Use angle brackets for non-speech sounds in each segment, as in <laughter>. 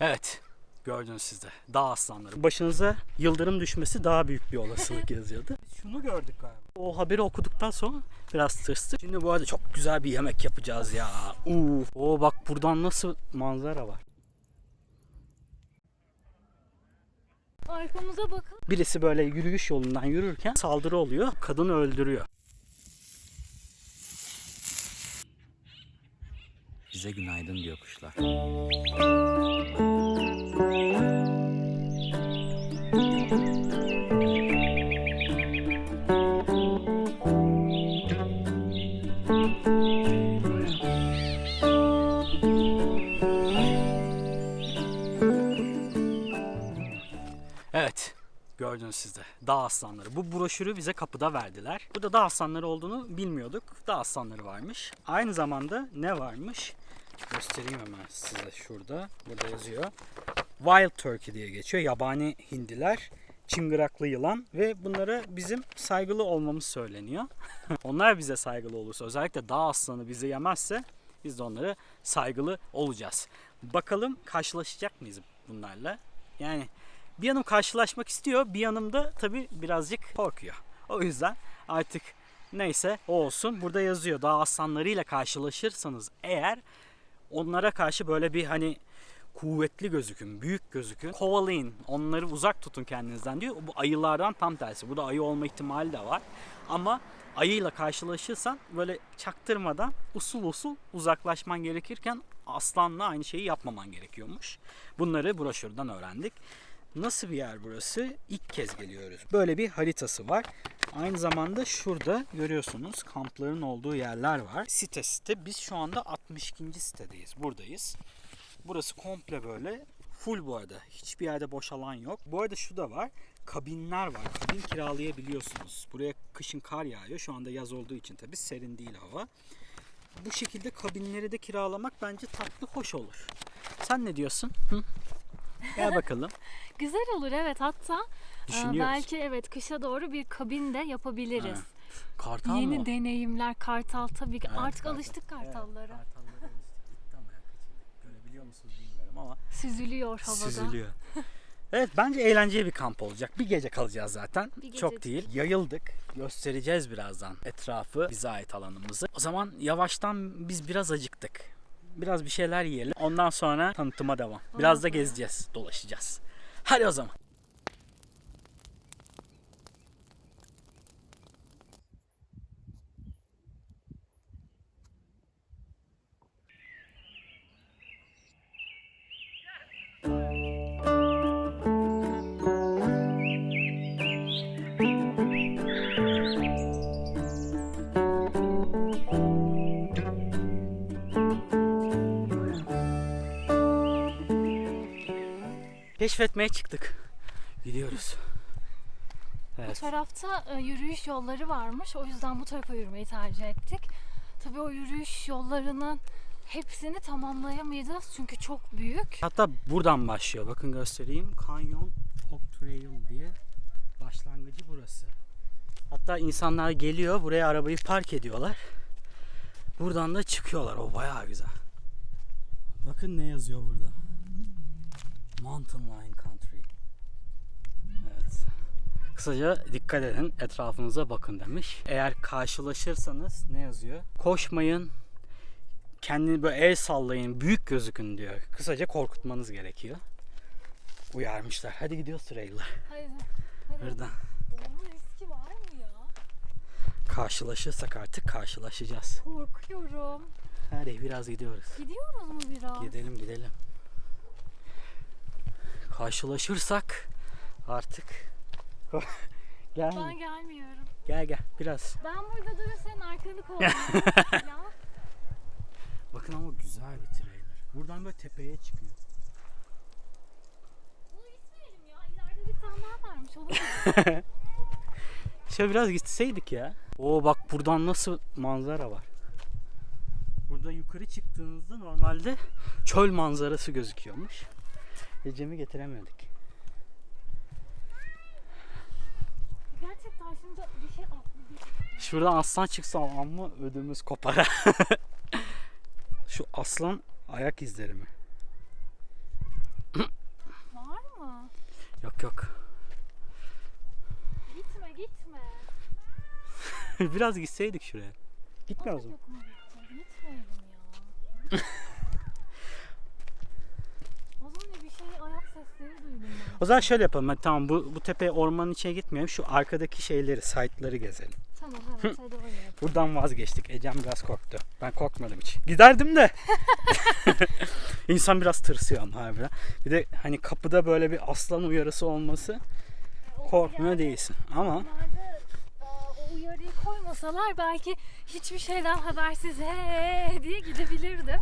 Evet. Gördünüz siz de. Dağ aslanları. Başınıza yıldırım düşmesi daha büyük bir olasılık yazıyordu. Şunu gördük galiba. O haberi okuduktan sonra biraz tırstık. Şimdi bu arada çok güzel bir yemek yapacağız ya. Uf. Oo bak buradan nasıl manzara var. Arkamıza bakın. Birisi böyle yürüyüş yolundan yürürken saldırı oluyor. Kadını öldürüyor. Bize günaydın diyor kuşlar. Evet. Gördünüz siz. Dağ aslanları. Bu broşürü bize kapıda verdiler. Burada dağ aslanları olduğunu bilmiyorduk. Dağ aslanları varmış. Aynı zamanda ne varmış? Göstereyim hemen size şurada. Burada yazıyor. Wild Turkey diye geçiyor. Yabani hindiler. Çıngıraklı yılan ve bunlara bizim saygılı olmamız söyleniyor. <laughs> Onlar bize saygılı olursa özellikle dağ aslanı bizi yemezse biz de onlara saygılı olacağız. Bakalım karşılaşacak mıyız bunlarla? Yani bir yanım karşılaşmak istiyor, bir yanım da tabii birazcık korkuyor. O yüzden artık neyse o olsun. Burada yazıyor dağ aslanlarıyla karşılaşırsanız eğer onlara karşı böyle bir hani kuvvetli gözükün, büyük gözükün. Kovalayın, onları uzak tutun kendinizden diyor. Bu ayılardan tam tersi. Burada ayı olma ihtimali de var. Ama ayıyla karşılaşırsan böyle çaktırmadan usul usul uzaklaşman gerekirken aslanla aynı şeyi yapmaman gerekiyormuş. Bunları broşürden öğrendik. Nasıl bir yer burası? İlk kez geliyoruz. Böyle bir haritası var. Aynı zamanda şurada görüyorsunuz kampların olduğu yerler var. Site site. Biz şu anda 62. sitedeyiz. Buradayız. Burası komple böyle full bu arada. Hiçbir yerde boş alan yok. Bu arada şu da var. Kabinler var. Kabin kiralayabiliyorsunuz. Buraya kışın kar yağıyor. Şu anda yaz olduğu için tabii serin değil hava. Bu şekilde kabinleri de kiralamak bence tatlı hoş olur. Sen ne diyorsun? Hı? Gel bakalım. <laughs> Güzel olur evet hatta e, belki evet kışa doğru bir kabin de yapabiliriz. Ha, Kartal Yeni mı? deneyimler kartal tabii ki Evet, artık kartal. alıştık kartallara. Evet, kartallara alıştık. Gitti ama ya kaçırdık. Görebiliyor musunuz bilmiyorum ama Süzülüyor havada. süzülüyor. Evet bence eğlenceli bir kamp olacak. Bir gece kalacağız zaten. Bir gece Çok değil. Yayıldık. Göstereceğiz birazdan etrafı, bize ait alanımızı. O zaman yavaştan biz biraz acıktık. Biraz bir şeyler yiyelim. Ondan sonra tanıtıma devam. Biraz da gezeceğiz, dolaşacağız. Hadi o zaman. Keşfetmeye çıktık. Gidiyoruz. Bu Evet. tarafta e, yürüyüş yolları varmış. O yüzden bu tarafa yürümeyi tercih ettik. Tabii o yürüyüş yollarının hepsini tamamlayamayacağız çünkü çok büyük. Hatta buradan başlıyor. Bakın göstereyim. Canyon Oak Trail diye başlangıcı burası. Hatta insanlar geliyor buraya arabayı park ediyorlar. Buradan da çıkıyorlar. O bayağı güzel. Bakın ne yazıyor burada. Mountain Lion Country. Evet. Kısaca dikkat edin etrafınıza bakın demiş. Eğer karşılaşırsanız ne yazıyor? Koşmayın, kendini böyle el sallayın, büyük gözükün diyor. Kısaca korkutmanız gerekiyor. Uyarmışlar. Hadi gidiyoruz trailer. Haydi. Hadi. Buradan. Olma riski var mı ya? Karşılaşırsak artık karşılaşacağız. Korkuyorum. Hadi biraz gidiyoruz. Gidiyoruz mu biraz? Gidelim gidelim. Karşılaşırsak artık <laughs> gel Ben gelmiyorum. gel gel biraz. Ben burada durur senin arkanı kovalayayım. <laughs> ya. Bakın ama güzel bir trailer. Buradan böyle tepeye çıkıyor. Bunu gitmeyelim ya. İleride bir tane daha varmış. Olur? <laughs> Şöyle biraz gitseydik ya. Oo bak buradan nasıl manzara var. Burada yukarı çıktığınızda normalde çöl manzarası gözüküyormuş. Ecem'i getiremedik. Gerçekten şimdi bir şey. Şuradan aslan çıksa amma ödümüz kopar. <laughs> Şu aslan ayak izleri mi? Yok yok. Gitme gitme. <laughs> Biraz gitseydik şuraya. Gitme o zaman. Gitmeyelim ya. <laughs> Az önce bir şey ayak sesleri duydum ben. O zaman şöyle yapalım. Hadi tamam bu, bu tepe ormanın içine gitmeyelim. Şu arkadaki şeyleri, site'ları gezelim. Tamam evet hadi öyle yapalım. Buradan vazgeçtik. Ecem biraz korktu. Ben korkmadım hiç. Giderdim de. <laughs> <laughs> İnsan biraz tırsıyor ama harbiden. Bir de hani kapıda böyle bir aslan uyarısı olması korkmuyor değilsin. Ama e, uyarıyı koymasalar belki hiçbir şeyden habersiz he diye gidebilirdim.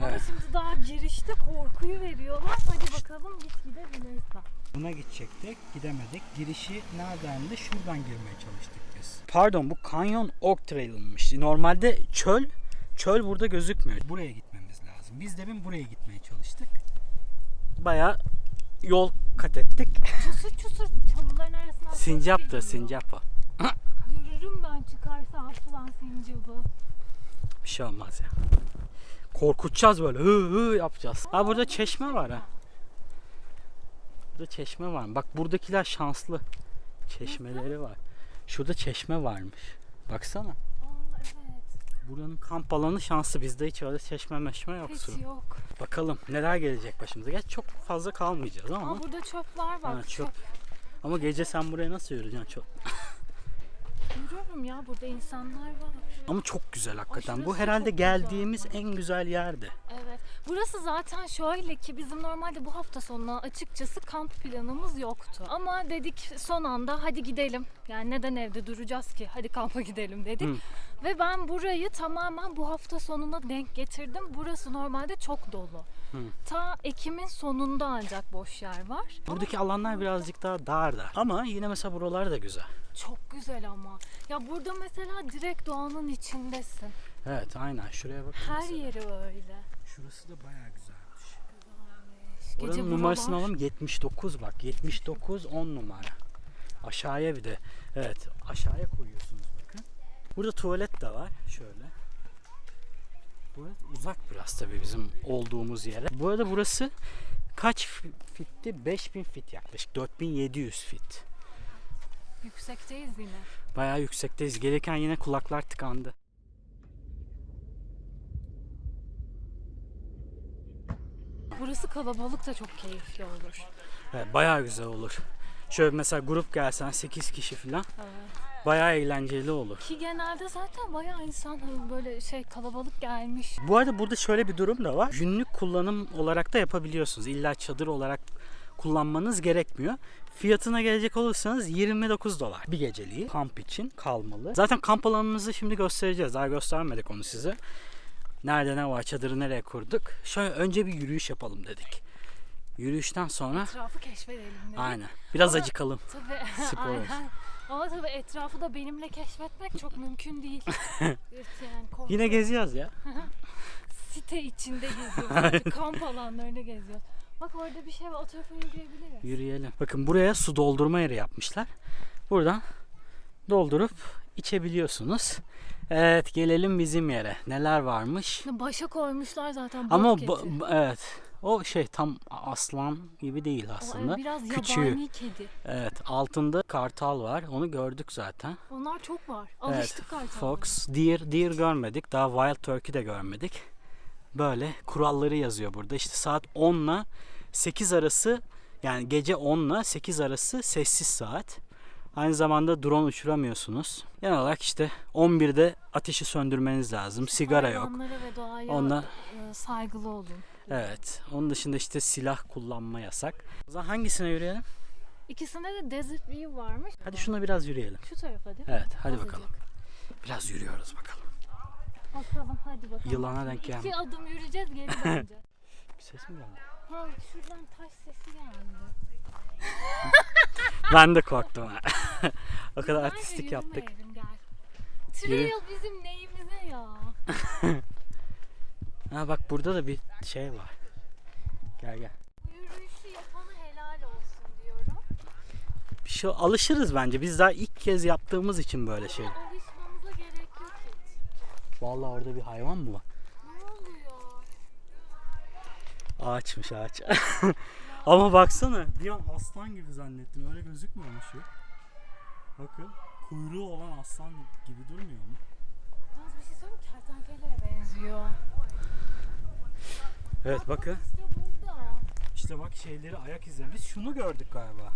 Ama Evet. şimdi daha girişte korkuyu veriyorlar. Hadi bakalım git gidebilirsen. buna gidecektik. Gidemedik. Girişi nereden de şuradan girmeye çalıştık biz. Pardon bu Canyon Oak Trail'mış. Normalde çöl çöl burada gözükmüyor. Buraya gitmemiz lazım. Biz de bin buraya gitmeye çalıştık. Baya yol kat ettik. Çusur çusur çalıların arasından ses <laughs> Sincaptı, geliyor. sincap o. Görürüm ben çıkarsa aslan sincabı. Bir şey olmaz ya. Korkutacağız böyle. Hı hı yapacağız. Ha burada çeşme var ha. Burada çeşme var. Bak buradakiler şanslı. Çeşmeleri var. Şurada çeşme varmış. Baksana. Buranın kamp alanı şanslı. Bizde hiç öyle çeşme meşme yok su. Hiç yok. Bakalım neler gelecek başımıza. Gerçi çok fazla kalmayacağız ama. Aa burada çöpler var. Ha, çöp. Ama gece sen buraya nasıl yürüyeceksin? Çok... <laughs> Görüyorum ya burada insanlar var. Ama çok güzel hakikaten. Aşırısı Bu herhalde çok güzel. geldiğimiz en güzel yerdi. Evet. Burası zaten şöyle ki bizim normalde bu hafta sonuna açıkçası kamp planımız yoktu. Ama dedik son anda hadi gidelim. Yani neden evde duracağız ki? Hadi kampa gidelim dedik. Hı. Ve ben burayı tamamen bu hafta sonuna denk getirdim. Burası normalde çok dolu. Hı. Ta Ekim'in sonunda ancak boş yer var. Buradaki alanlar birazcık daha dar da. Ama yine mesela buralar da güzel. Çok güzel ama. Ya burada mesela direkt doğanın içindesin. Evet aynen şuraya bak. Her yeri öyle. Şurası da bayağı güzelmiş. Gece Oranın numarasını buralar- alalım 79 bak. 79 10 numara. Aşağıya bir de. Evet aşağıya koyuyorsunuz bakın. Burada tuvalet de var. Şöyle. Tuvalet uzak biraz tabii bizim olduğumuz yere. Bu arada burası kaç fi- fitti? 5000 fit yaklaşık. 4700 fit. Yüksekteyiz yine. Bayağı yüksekteyiz. Gelirken yine kulaklar tıkandı. Burası kalabalık da çok keyifli olur. Evet, bayağı güzel olur. Şöyle mesela grup gelsen 8 kişi falan Evet. Bayağı eğlenceli olur. Ki genelde zaten bayağı insan hani böyle şey kalabalık gelmiş. Bu arada burada şöyle bir durum da var. Günlük kullanım olarak da yapabiliyorsunuz. İlla çadır olarak kullanmanız gerekmiyor. Fiyatına gelecek olursanız 29 dolar bir geceliği kamp için kalmalı. Zaten kamp alanımızı şimdi göstereceğiz. Daha göstermedik onu size. Nerede ne var, çadırı nereye kurduk. Şöyle önce bir yürüyüş yapalım dedik. Yürüyüşten sonra Etrafı keşfedelim dedik. aynen biraz Ama- acıkalım. Tabii Spor <laughs> aynen. Ama tabii etrafı da benimle keşfetmek çok mümkün değil. <laughs> Evet, yani korkunç. Yine geziyoruz ya. site içinde geziyoruz. <laughs> kamp alanlarını geziyoruz. Bak orada bir şey var. O tarafa yürüyebiliriz. Yürüyelim. Bakın buraya su doldurma yeri yapmışlar. Buradan doldurup içebiliyorsunuz. Evet gelelim bizim yere. Neler varmış? Başa koymuşlar zaten. Ama bu- evet o şey tam aslan gibi değil O, aslında. evet, biraz Küçüğü. kedi. Evet altında kartal var. Onu gördük zaten. Onlar çok var. Evet, Alıştık kartallara. Fox, deer, deer görmedik. Daha wild turkey de görmedik. Böyle kuralları yazıyor burada. İşte saat 10 ile 8 arası yani gece 10 ile 8 arası sessiz saat. Aynı zamanda drone uçuramıyorsunuz. Genel olarak işte 11'de ateşi söndürmeniz lazım. Sigara yok. Hayvanlara ve doğaya Ondan- e, saygılı olun. Evet. Onun dışında işte silah kullanma yasak. O zaman hangisine yürüyelim? İkisinde de Desert View varmış. Hadi şuna biraz yürüyelim. Şu tarafa değil mi? Evet hadi Azıcık. bakalım. Biraz yürüyoruz bakalım. Bakalım hadi bakalım. Yılana denk gelme. İki adım yürüyeceğiz geri <laughs> döneceğiz. Bir ses mi geldi? ha şuradan taş sesi geldi. <laughs> Ben de korktum ha. <laughs> o kadar artistik yaptık. yürümeyelim, Gel. Yürü. Trail bizim neyimize ya? Ha bak burada da bir şey var. Gel gel. Yürüyüşü yapana helal olsun diyorum. Bir şey alışırız bence. Biz daha ilk kez yaptığımız için böyle şey. Alışmamıza gerek yok hiç. Vallahi orada bir hayvan mı var? Ne oluyor? Ağaçmış ağaç. Ya <laughs> Ama baksana bir an aslan gibi zannettim. Öyle gözükmüyormuş şu. Bakın kuyruğu olan aslan gibi durmuyor mu? Yalnız bir şey söyleyeyim mi? Kertenkeleye benziyor. Evet bakın. İşte burada. İşte bak şeyleri ayak izleri. Biz şunu gördük galiba.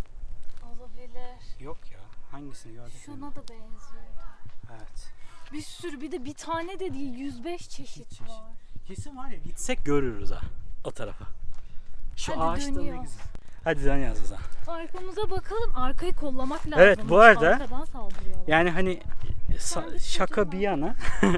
Olabilir. Yok ya. Hangisini gördük? Şuna da benziyordu. Evet. Bir sürü bir de bir tane de değil 105 çeşit çeşit. var. Kesin var ya gitsek görürüz ha. O tarafa. Şu Hadi ağaçta ne dönüyor. güzel. Hadi dönüyoruz o zaman. Arkamıza bakalım. Arkayı kollamak lazım. Evet, bu arada-. Yani hani bir şaka bir yana <laughs>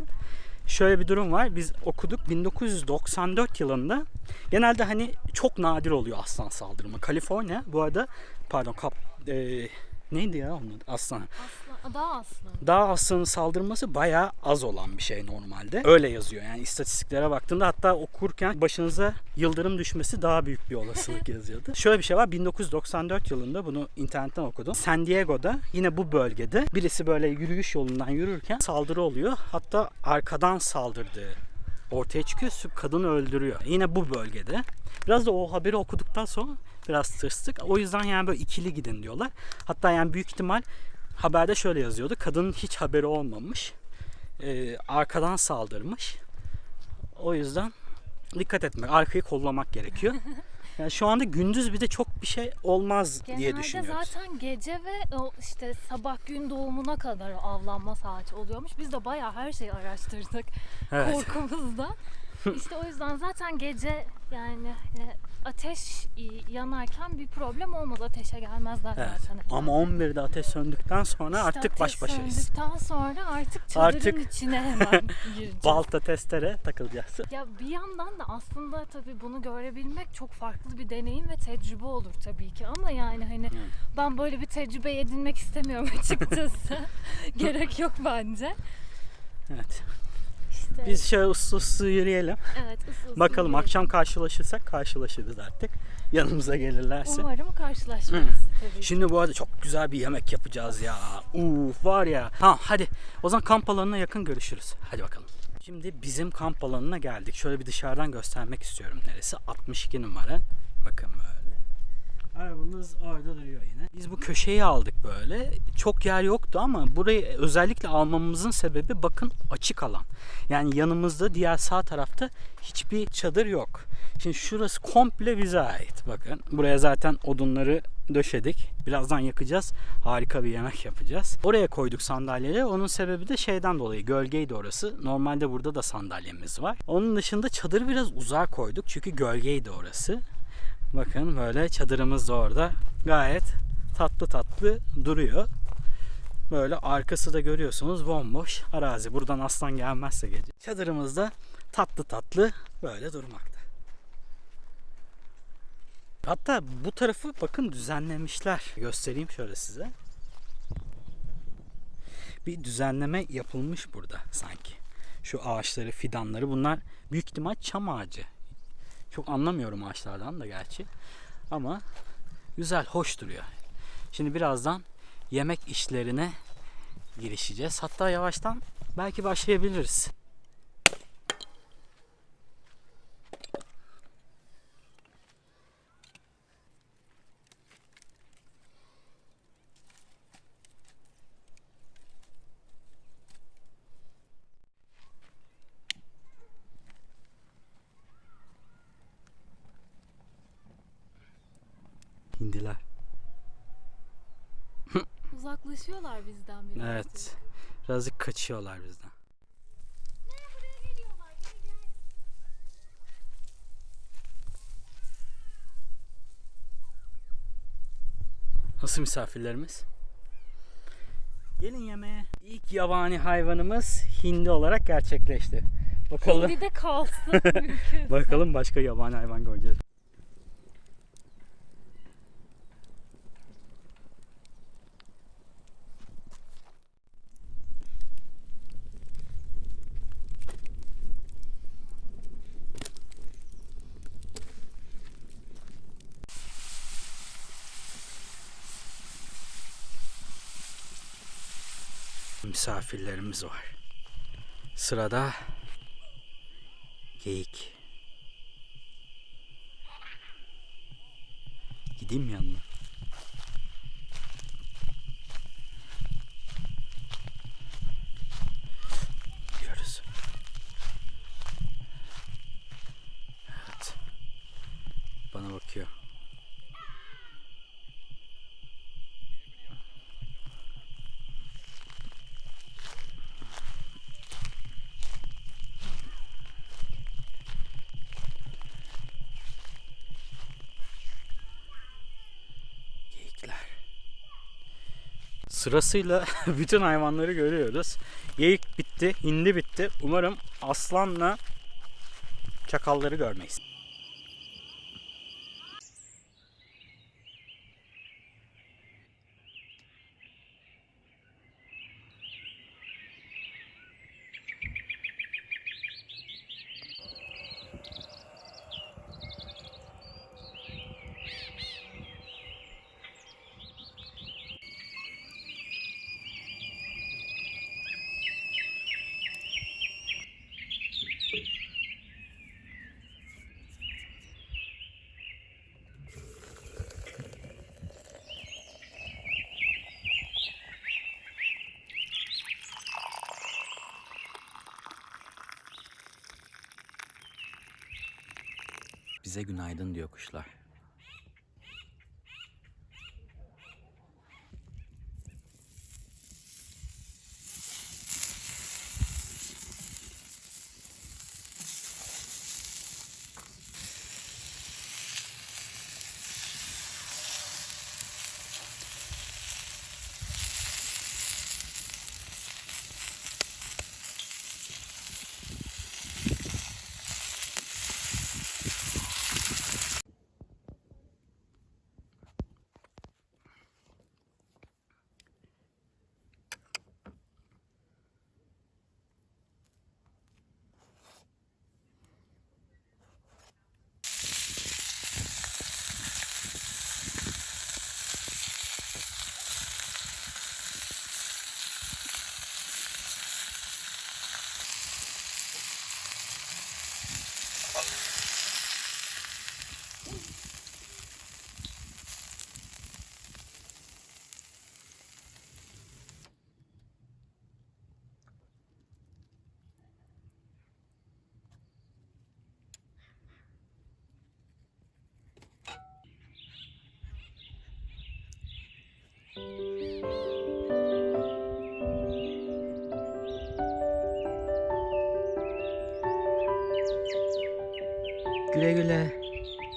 şöyle bir durum var. Biz okuduk 1994 yılında genelde hani çok nadir oluyor aslan saldırımı. Kaliforniya bu arada pardon kap e, neydi ya onun aslan. Aslan, daha aslan. Dağ aslanın saldırması bayağı az olan bir şey normalde. Öyle yazıyor yani istatistiklere baktığında hatta okurken başınıza yıldırım düşmesi daha büyük bir olasılık <laughs> yazıyordu. Şöyle bir şey var 1994 yılında bunu internetten okudum. San Diego'da yine bu bölgede birisi böyle yürüyüş yolundan yürürken saldırı oluyor. Hatta arkadan saldırdığı ortaya çıkıyor. Kadını öldürüyor. Yine bu bölgede. Biraz da o haberi okuduktan sonra biraz tırstık. O yüzden yani böyle ikili gidin diyorlar. Hatta yani büyük ihtimal haberde şöyle yazıyordu. Kadının hiç haberi olmamış. Ee, arkadan saldırmış. O yüzden dikkat etmek, arkayı kollamak gerekiyor. <laughs> Yani şu anda gündüz bir de çok bir şey olmaz diye Genelde düşünüyoruz. zaten gece ve o işte sabah gün doğumuna kadar avlanma saati oluyormuş. Biz de bayağı her şeyi araştırdık Evet. korkumuzda. İşte o yüzden zaten gece yani e, ateş yanarken bir problem olmaz. Ateşe gelmezler Evet. zaten. Ama 11'de ateş söndükten sonra İşte artık ateş baş başayız. söndükten sonra artık çadırın Artık- içine <laughs> hemen gireceğiz. Balta testere takılacağız. <laughs> Ya bir yandan da aslında tabii bunu görebilmek çok farklı bir deneyim ve tecrübe olur tabii ki ama yani hani ben böyle bir tecrübe edinmek istemiyorum <laughs> açıkçası. Gerek yok bence. Evet. İşte, Biz şöyle uslu uslu yürüyelim. evet, ısıl ısıl Bakalım yürüyelim. akşam karşılaşırsak karşılaşırız artık. Yanımıza gelirlerse. Umarım karşılaşmayız tabii. Şimdi bu arada çok güzel bir yemek yapacağız ya. Uf var ya. Ha hadi o zaman kamp alanına yakın görüşürüz. Hadi bakalım. Şimdi bizim kamp alanına geldik. Şöyle bir dışarıdan göstermek istiyorum neresi. 62 numara. Bakın böyle. Arabamız orada duruyor yine. Biz bu köşeyi aldık böyle. Çok yer yoktu ama burayı özellikle almamızın sebebi bakın açık alan. Yani yanımızda diğer sağ tarafta hiçbir çadır yok. Şimdi şurası komple bize ait. Bakın buraya zaten odunları döşedik. Birazdan yakacağız. Harika bir yemek yapacağız. Oraya koyduk sandalyeleri. Onun sebebi de şeyden dolayı gölgeydi orası. Normalde burada da sandalyemiz var. Onun dışında çadırı biraz uzağa koyduk. Çünkü gölgeydi orası. Bakın böyle çadırımız da orada. Gayet tatlı tatlı duruyor. Böyle arkası da görüyorsunuz bomboş arazi. Buradan aslan gelmezse gece. Çadırımız da tatlı tatlı böyle durmakta. Hatta bu tarafı bakın düzenlemişler. Göstereyim şöyle size. Bir düzenleme yapılmış burada sanki. Şu ağaçları, fidanları bunlar büyük ihtimal çam ağacı. Çok anlamıyorum ağaçlardan da gerçi. Ama güzel, hoş duruyor. Şimdi birazdan yemek işlerine girişeceğiz. Hatta yavaştan belki başlayabiliriz. Hindiler. Uzaklaşıyorlar bizden biraz. Evet. Birazcık kaçıyorlar bizden. Nasıl misafirlerimiz? Gelin yemeğe. İlk yabani hayvanımız hindi olarak gerçekleşti. Bakalım. Hindi de kalsın <laughs> mümkünse. Bakalım başka yabani hayvan göreceğiz. Misafirlerimiz var. Sırada geyik. Gideyim yanına? Gidiyoruz. Evet. Bana bakıyor. Geyikler. Sırasıyla <laughs> bütün hayvanları görüyoruz. Geyik bitti, hindi bitti. Umarım aslanla çakalları görmeyiz. Bize günaydın diyor kuşlar.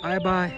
Bye bye.